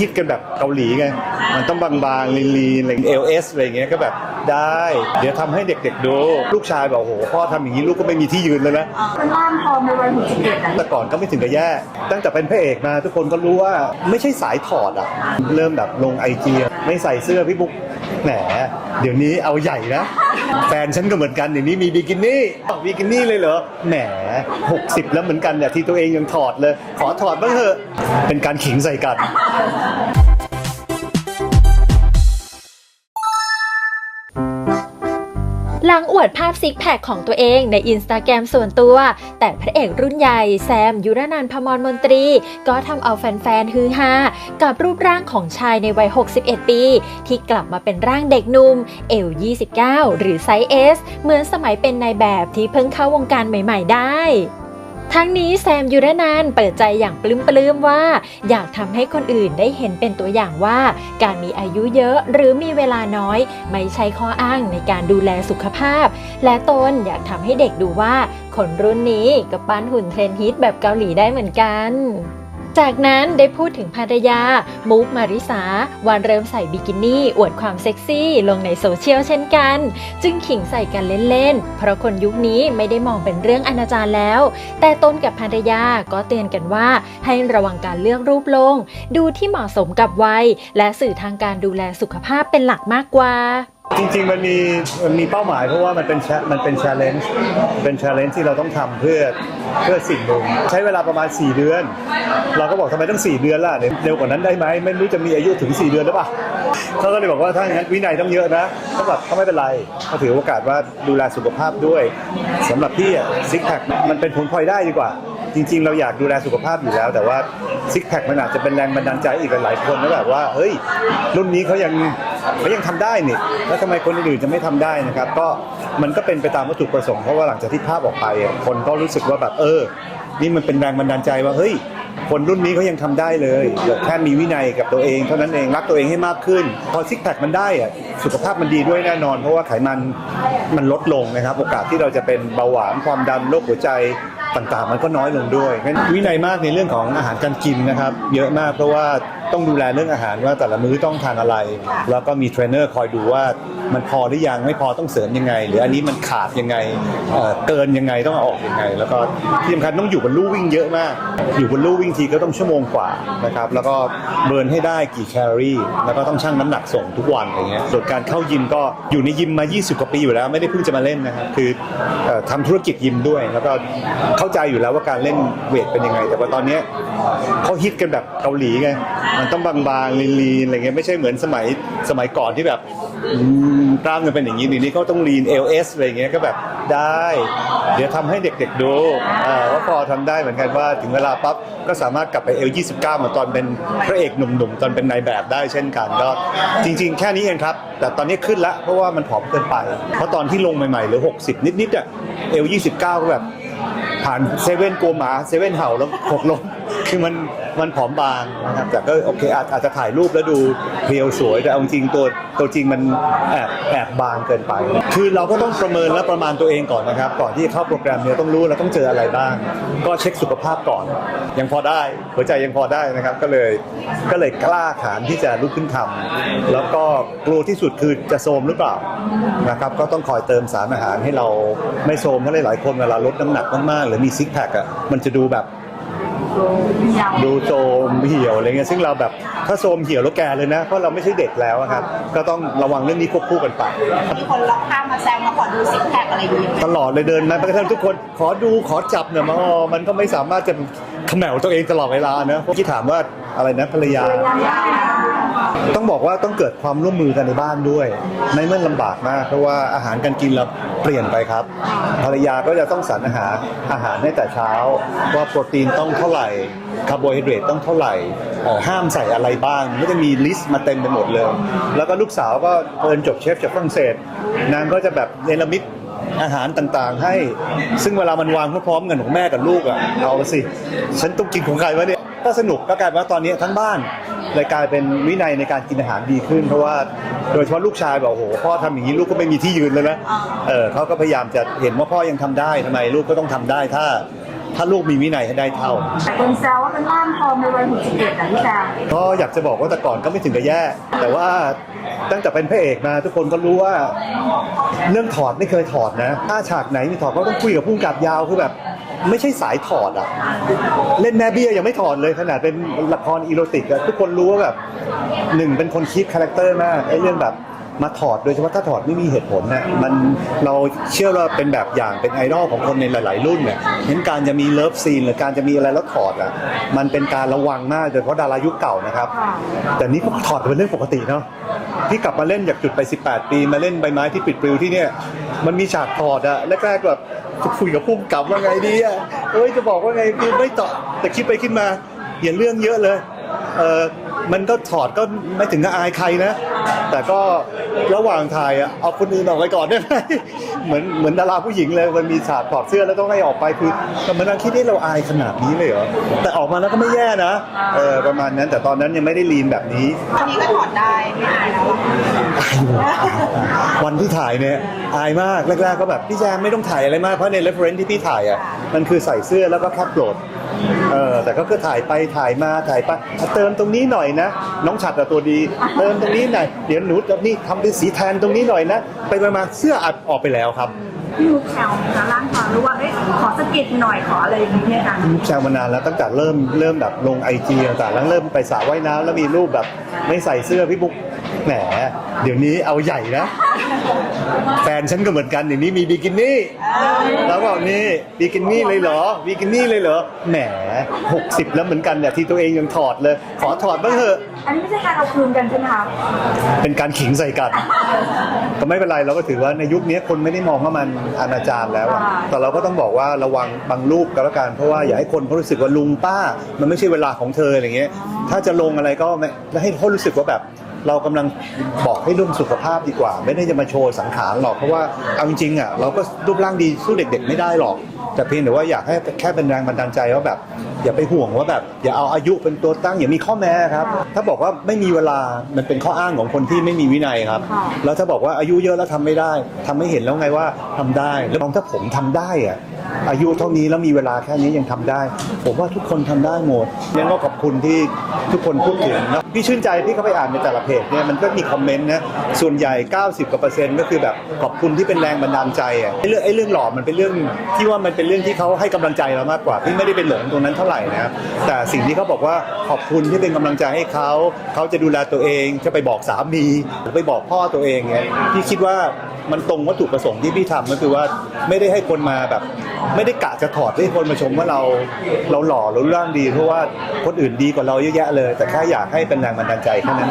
ฮิตกันแบบเกาหลีไง มันต้องบางๆ ลีนๆอะไรเอลเอสอะไรอย่างเงี้ยก็แบบได้ เดี๋ยวทำให้เด็กๆดู ลูกชายบอกโอ้โหพ่อทำอย่างนี้ลูกก็ไม่มีที่ยืนเลยนะเป็นร่างทองในวัย61อะแต่ก่อนก็ไม่ถึงกับแย่ ตั้งแต่เป็นพระเอกมา ทุกคนก็รู้ว่าไม่ใช่สายถอดอะเริ่มแบบลงไอจี ไม่ใส่เสื้อพี่บุ๊กแหมเดี๋ยวนี้เอาใหญ่นะ แฟนฉันก็เหมือนกันเดี๋ยวนี้มีบิกินี่บิกินี่เลยเหรอแหม60 แล้วเหมือนกันเนี่ยที่ตัวเองยังถอดเลย ขอถอดบ้างเถอะเป็นการขิงใส่กัน วดภาพซิกแพคของตัวเองในอินสตาแกรมส่วนตัว แต่พระเอกรุ่นใหญ่แซม ยุรนันพมรมนตรี ก็ทำเอาแฟนๆฮือฮากับรูปร่างของชายในวัย 61 ปี ที่กลับมาเป็นร่างเด็กหนุ่มเอว29 หรือไซส์ S เหมือนสมัยเป็นนายแบบที่เพิ่งเข้าวงการใหม่ ๆ ได้ ทั้งนี้แซมยูรนันเปิดใจอย่างปลื้มปลื้มว่า อยากทำให้คนอื่นได้เห็นเป็นตัวอย่างว่า การมีอายุเยอะหรือมีเวลาน้อย ไม่ใช่ข้ออ้างในการดูแลสุขภาพ และตนอยากทำให้เด็กดูว่า คนรุ่นนี้ก็ปั้นหุ่นเทรนฮิตแบบเกาหลีได้เหมือนกัน จากนั้นได้พูดถึงภรรยามุกมาริสาวันเริ่มใส่บิกินี่ อวดความเซ็กซี่ลงในโซเชียลเช่นกัน จึงขิงใส่กันเล่นๆ เพราะคนยุคนี้ไม่ได้มองเป็นเรื่องอนาจารแล้ว แต่ตนกับภรรยาก็เตือนกันว่า ให้ระวังการเลือกรูปลง ดูที่เหมาะสมกับวัย และสื่อทางการดูแลสุขภาพเป็นหลักมากกว่า จริงๆมันมีมันมีเป้าหมายเพราะว่ามันเป็นมันเป็น challenge เป็น challenge ที่เราต้องทำเพื่อเพื่อสิ่งหนึ่งใช้เวลาประมาณ 4 เดือน เราก็บอกทำไมต้อง 4 เดือนล่ะเร็วกว่านั้นได้ไหมไม่รู้จะมีอายุถึง 4 เดือนหรือเปล่าเขาก็เลยบอกว่าถ้าอย่างนั้นวินัยต้องเยอะนะก็แบบก็ไม่เป็นไรก็ถือโอกาสว่าดูแลสุขภาพด้วยสำหรับพี่ซิกแพคมันเป็นผลพลอยได้ดีกว่า จริง ๆ เราอยากดูแลสุขภาพอยู่แล้ว แต่ว่าซิกแพคมันอาจจะเป็นแรงบันดาลใจอีกหลายคนนะแบบว่าเฮ้ยรุ่นนี้เขายัง เขายังทำได้นี่แล้วทำไมคนอื่นจะไม่ทำได้นะครับ ก็มันก็เป็นไปตามวัตถุประสงค์เพราะว่าหลังจากที่ภาพออกไปคนก็รู้สึกว่าแบบเออ นี่มันเป็นแรงบันดาลใจว่าเฮ้ยคนรุ่นนี้เขายังทำได้เลยแค่มีวินัยกับตัวเอง เท่านั้นเองรักตัวเองให้มากขึ้น พอซิกแพคมันได้อะสุขภาพมันดีด้วยแน่นอน เพราะว่าไขมันมันลดลงนะครับ โอกาสที่เราจะเป็นเบาหวานความดันโรคหัวใจต่างๆ มันก็น้อยลงด้วยงั้นวินัยมากในเรื่องของอาหารการกินนะครับ เยอะมากเพราะว่า ต้องดูแลเรื่องอาหารว่าแต่ละมื้อต้องทานอะไร แล้วก็มีเทรนเนอร์คอยดูว่ามันพอหรือยังไม่พอต้องเสริมยังไง หรืออันนี้มันขาดยังไงเอ่อเกินยังไงต้องเอาออกยังไง แล้วก็ที่สำคัญต้องอยู่บนลู่วิ่งเยอะมาก อยู่บนลู่วิ่งทีก็ต้องชั่วโมงกว่านะครับแล้วก็เบิร์นให้ได้กี่แคลอรี่ แล้วก็ต้องชั่งน้ำหนักส่งทุกวันอะไรเงี้ยส่วนการเข้ายิมก็อยู่ในยิมมา 20 กว่าปีอยู่แล้ว ไม่ได้เพิ่งจะมาเล่นนะครับคือเอ่อทำธุรกิจยิมด้วย แล้วก็เข้าใจอยู่แล้วว่าการเล่นเวทเป็นยังไง แต่ว่าตอนเนี้ยเขาฮิตกันแบบเกาหลีไงมันต้องบางๆลีนๆอะไรเงี้ยไม่ใช่เหมือนสมัยสมัยก่อนที่แบบอืมกล้ามมันเป็นอย่างนี้เดี๋ยวนี้เขาต้องลีน LS อะไรเงี้ยก็แบบได้ เดี๋ยวทำให้เด็กๆดูเอ่อว่าพอทำได้เหมือนกันว่าถึงเวลาปั๊บก็สามารถกลับไป L29 เหมือนตอนเป็นพระเอกหนุ่มๆ ตอนเป็นนายแบบได้เช่นกันก็จริง ๆ แค่นี้เองครับ แต่ตอนนี้ขึ้นล้วเพราะว่ามันผอมเกินไป เพราะตอนที่ลงใหม่ๆหรือ 60 นิดๆอะ L29 ก็แบบผ่านเซเว่นกลัวหมาเซเว่นเห่าแล้วหกล้ม คือมันมันผอมบางนะครับแต่ก็โอเคอาจอาจจะถ่ายรูปแล้วดูเพรียวสวยแต่เอาจริงตัวตัวจริงมันแอบแอบบางเกินไป คือเราก็ต้องประเมินและประมาณตัวเองก่อนนะครับก่อนที่เข้าโปรแกรมเนี่ยต้องรู้เราต้องเจออะไรบ้าง ก็เช็คสุขภาพก่อน ยังพอได้หัวใจยังพอได้นะครับก็เลยก็เลยกล้าขานที่จะลุกขึ้นทำแล้วก็กลัวที่สุดคือจะโทมหรือเปล่านะครับก็ต้องคอยเติมสารอาหารให้เราไม่โทมเพราะหลายๆคนเวลาลดน้ำหนักมากๆหรือมีซิกแพคอะมันจะดูแบบ ดูโจมเหี่ยวอะไรเงี้ยซึ่งเราแบบ ถ้าโทรมเหี่ยวแล้วแก่เลยนะ เพราะเราไม่ใช่เด็กแล้วอะครับ ก็ต้องระวังเรื่องนี้ควบคู่กันไป มีคนรอบข้างมาแซงมาขอดูซิกแพคอะไรอย่างเงี้ยตลอดเลยเดินมาแม้กระทั่งทุกคนขอดูขอจับเนี่ยมาอ๋อมันก็ไม่สามารถจะเขมวตัวเองตลอดเวลานะเมื่อกี้ถามว่าอะไรนะภรรยา ต้องบอกว่าต้องเกิดความร่วมมือกันในบ้านด้วยไม่เมื่อลำบากมาก เพราะว่าอาหารการกินเราเปลี่ยนไปครับ ภรรยาก็จะต้องสรรอาหารอาหารให้แต่เช้า ว่าโปรตีนต้องเท่าไหร่คาร์โบไฮเดรตต้องเท่าไหร่เอ่อห้ามใส่อะไรบ้างไม่ได้มีลิสต์มาเต็มไปหมดเลย แล้วก็ลูกสาวก็เอินจบเชฟจากฝรั่งเศส นางก็จะแบบเนรมิตอาหารต่างๆ ให้ ซึ่งเวลามันวางพร้อมๆกันของแม่กับลูกอะเอาสิ ฉันต้องกินของใครวะเนี่ย ก็สนุกก็กลายเป็นว่าตอนนี้ทั้งบ้านเลยกลายเป็นวินัยในการกินอาหารดีขึ้น เพราะว่าโดยเฉพาะลูกชายบอกโอ้โหพ่อทำอย่างนี้ลูกก็ไม่มีที่ยืนเลยนะเออเขาก็พยายามจะเห็นว่าพ่อยังทำได้ทำไมลูกก็ต้องทำได้ถ้า ถ้าลูกมีวินัยให้ได้เท่าแต่คนแซวว่าเป็นร่างทองในวัย61อะพี่แซมก็อยากจะบอกว่าแต่ก่อนก็ไม่ถึงกับแย่ แต่ว่าตั้งแต่เป็นพระเอกมาทุกคนก็รู้ว่า เรื่องถอดไม่เคยถอดนะ ถ้าฉากไหนมีถอดก็ต้องคุยกับผู้กำกับยาวคือแบบ ไม่ใช่สายถอดอะเล่นแม่เบี้ยยังไม่ถอดเลยขนาดเป็นละครอีโรติกอะทุกคนรู้ว่าแบบหนึ่งเป็นคนคิดคาแรคเตอร์มากไอ้เรื่องแบบ มาถอดโดยเฉพาะถ้าถอดไม่มีเหตุผลเนี่ยมันเราเชื่อว่าเป็นแบบอย่างเป็นไอดอลของคนในหลาย ๆ รุ่นเนี่ยเห็นการจะมีเลิฟซีนหรือการจะมีอะไรแล้วถอดอะมันเป็นการระวังมากโดยเฉพาะดารายุคเก่านะครับ แต่นี่ก็ถอดเป็นเรื่องปกติเนาะพี่กลับมาเล่นจากจุดไป 18 ปี มาเล่นใบไม้ที่ปิดปลิวที่เนี่ยมันมีฉากถอดอะแรกๆแบบคุยกับพุ่มกับว่าไงดีอะเอ้ยจะบอกว่าไงคือไม่ต่อแต่คิดไปคิดมาเห็นเรื่องเยอะเลยเออ มันก็ถอดก็ไม่ถึงกับอายใครนะ แต่ก็ระหว่างถ่ายอะเอาคนอื่นออกไปก่อนได้ไหมเหมือนเหมือนดาราผู้หญิงเลยมันมีฉากถอดเสื้อแล้วต้องให้ออกไปคือแต่มันนั่งคิดว่าเราอายขนาดนี้เลยเหรอแต่ออกมาแล้วก็ไม่แย่นะเออประมาณนั้นแต่ตอนนั้นยังไม่ได้ลีนแบบนี้ตอนนี้ก็ถอดได้ไม่อายแล้ววันที่ถ่ายเนี่ยอายมากแรกๆก็แบบพี่แจมไม่ต้องถ่ายอะไรมากเพราะใน reference ที่พี่ถ่ายอะมันคือใส่เสื้อแล้วก็แคปโหลด เออแต่ก็คือถ่ายไปถ่ายมาถ่ายไปอะเติมตรงนี้หน่อยนะ น้องฉัดอะตัวดี เติมตรงนี้หน่อยเดี๋ยวหนูจะนี่ทำเป็นสีแทนตรงนี้หน่อยนะไปมาๆเสื้ออัดออกไปแล้วครับ พี่มุกแซวนะร่างทองหรือว่าเอ้ยขอสะกิดหน่อยขออะไรอย่างนี้เนี่ยกันแซวมานานแล้วตั้งแต่เริ่มเริ่มแบบลงไอจีต่างๆแล้วเริ่มไปสระว่ายน้ำแล้วมีรูปแบบ ไม่ใส่เสื้อพี่บุ๊กแหมเดี๋ยวนี้เอาใหญ่นะ แฟนฉันก็เหมือนกันเดี๋ยวนี้มีบิกินี่แล้วบอกนี่บิกินี่เลยเหรอบิกินี่เลยเหรอแหมหกสิบแล้วเหมือนกันเนี่ยที่ตัวเองยังถอดเลย ขอถอดบ้างเถอะ อันนี้ไม่ใช่การเอาคืนกันใช่ไหมคะเป็นการขิงใส่กันก็ไม่เป็นไรเราก็ถือว่าในยุคนี้คนไม่ได้มองว่ามันอนาจารแล้วอะแต่เราก็ต้องบอกว่าระวังบางรูปก็แล้วกันเพราะว่าอย่าให้คนเขารู้สึกว่าลุงป้า มันไม่ใช่เวลาของเธออะไรเงี้ย ถ้าจะลงอะไรก็ไม่ให้เขารู้สึกว่าแบบ เรากำลังบอกให้เรื่องสุขภาพดีกว่า ไม่ได้จะมาโชว์สังขารหรอกเพราะว่าเอาจริงๆอะเราก็รูปร่างดีสู้เด็ก ๆ ไม่ได้หรอก แต่เพียงแต่ว่าอยากให้แค่เป็นแรงบันดาลใจว่าแบบ อย่าไปห่วงว่าแบบอย่าเอาอายุเป็นตัวตั้งอย่ามีข้อแม้ครับ ถ้าบอกว่าไม่มีเวลามันเป็นข้ออ้างของคนที่ไม่มีวินัยครับ แล้วถ้าบอกว่าอายุเยอะแล้วทำไม่ได้ทำให้เห็นแล้วไงว่าทำได้แล้วมองถ้าผมทำได้อะอายุเท่านี้แล้วมีเวลาแค่นี้ยังทำได้ ผมว่าทุกคนทำได้หมดยังก็ขอบคุณที่ทุกคนพูดถึงนะพี่ชื่นใจที่เขาไปอ่านในแต่ละเพจเนี่ยมันก็มีคอมเมนต์นะส่วนใหญ่ 90กว่าเปอร์เซ็นต์ก็คือแบบขอบคุณที่เป็นแรงบันดาลใจอะไอ้เรื่องไอ้เรื่องหล่อมันเป็นเรื่องที่ว่ามันเป็นเรื่องที่เขาให้กำลังใจเรามากกว่าพี่ไม่ได้เป็นหลงตรงนั้นเท่าไหร่นะครับแต่สิ่งที่เขาบอกว่าขอบคุณที่เป็นกำลังใจให้เขาเขาจะดูแลตัวเองจะไปบอกสามีหรือไปบอกพ่อตัวเองเนี่ยพี่คิดว่ามันตรงวัตถุประสงค์ที่พี่ทำก็คือว่าไม่ได้ให้คนมาแบบ ไม่ได้กะจะถอดให้คนมาชมว่าเราเราหล่อเราร่างดี เพราะว่าคนอื่นดีกว่าเราเยอะแยะเลย แต่แค่อยากให้เป็นแรงบันดาลใจแค่นั้น